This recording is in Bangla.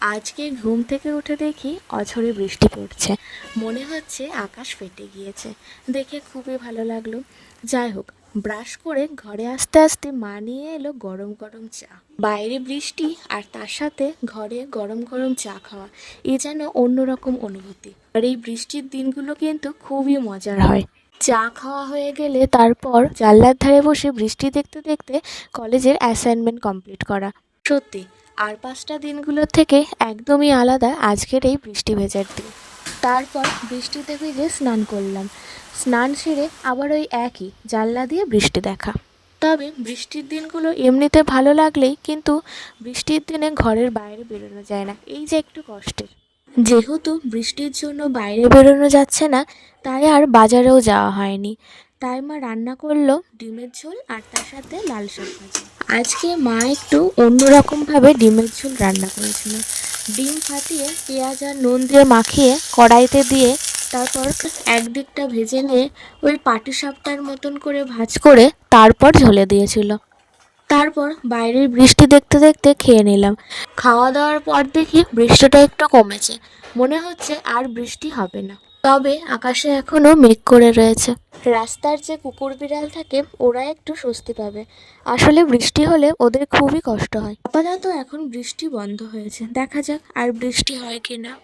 আজকে ঘুম থেকে উঠে দেখি অঝরে বৃষ্টি পড়ছে। মনে হচ্ছে আকাশ ফেটে গিয়েছে। দেখে খুবই ভালো লাগল। যাই হোক, ব্রাশ করে ঘরে আসতে আসতে মা নিয়ে এলো গরম গরম চা। বাইরে বৃষ্টি আর তার সাথে ঘরে গরম গরম চা খাওয়া, এ যেন অন্যরকম অনুভূতি। আর এই বৃষ্টির দিনগুলো কিন্তু খুবই মজার হয়। চা খাওয়া হয়ে গেলে তারপর জানলার ধারে বসে বৃষ্টি দেখতে দেখতে কলেজের অ্যাসাইনমেন্ট কমপ্লিট করা। সত্যি আর পাঁচটা দিনগুলোর থেকে একদমই আলাদা আজকের এই বৃষ্টি ভেজার দিন। তারপর বৃষ্টিতে ভিজে স্নান করলাম। স্নান সেরে আবার ওই একই জানলা দিয়ে বৃষ্টি দেখা। তবে বৃষ্টির দিনগুলো এমনিতে ভালো লাগলেই কিন্তু বৃষ্টির দিনে ঘরের বাইরে বেরোনো যায় না। এই যে একটু কষ্টের। যেহেতু বৃষ্টির জন্য বাইরে বেরোনো যাচ্ছে না, তাই আর বাজারেও যাওয়া হয়নি। তাই মা রান্না করল ডিমের ঝোল আর তার সাথে লাল শাক ভাজা। আজকে মা একটু অন্যরকমভাবে ডিমের ঝোল রান্না করেছিল। ডিম ফাটিয়ে পেঁয়াজ আর নুন দিয়ে মাখিয়ে কড়াইতে দিয়ে তারপর একদিকটা ভেজে নিয়ে ওই পাটি সাপটার মতন করে ভাজ করে তারপর ঝোলে দিয়েছিল। তারপর বাইরের বৃষ্টি দেখতে দেখতে খেয়ে নিলাম। খাওয়া দাওয়ার পর দেখি বৃষ্টিটা একটু কমেছে। মনে হচ্ছে আর বৃষ্টি হবে না। তবে আকাশে এখনও মেঘ করে রয়েছে। রাস্তার যে কুকুর বিড়াল থাকে, ওরা একটু স্বস্তি পাবে। আসলে বৃষ্টি হলে ওদের খুবই কষ্ট হয়। আপাতত এখন বৃষ্টি বন্ধ হয়েছে। দেখা যাক আর বৃষ্টি হয় কি না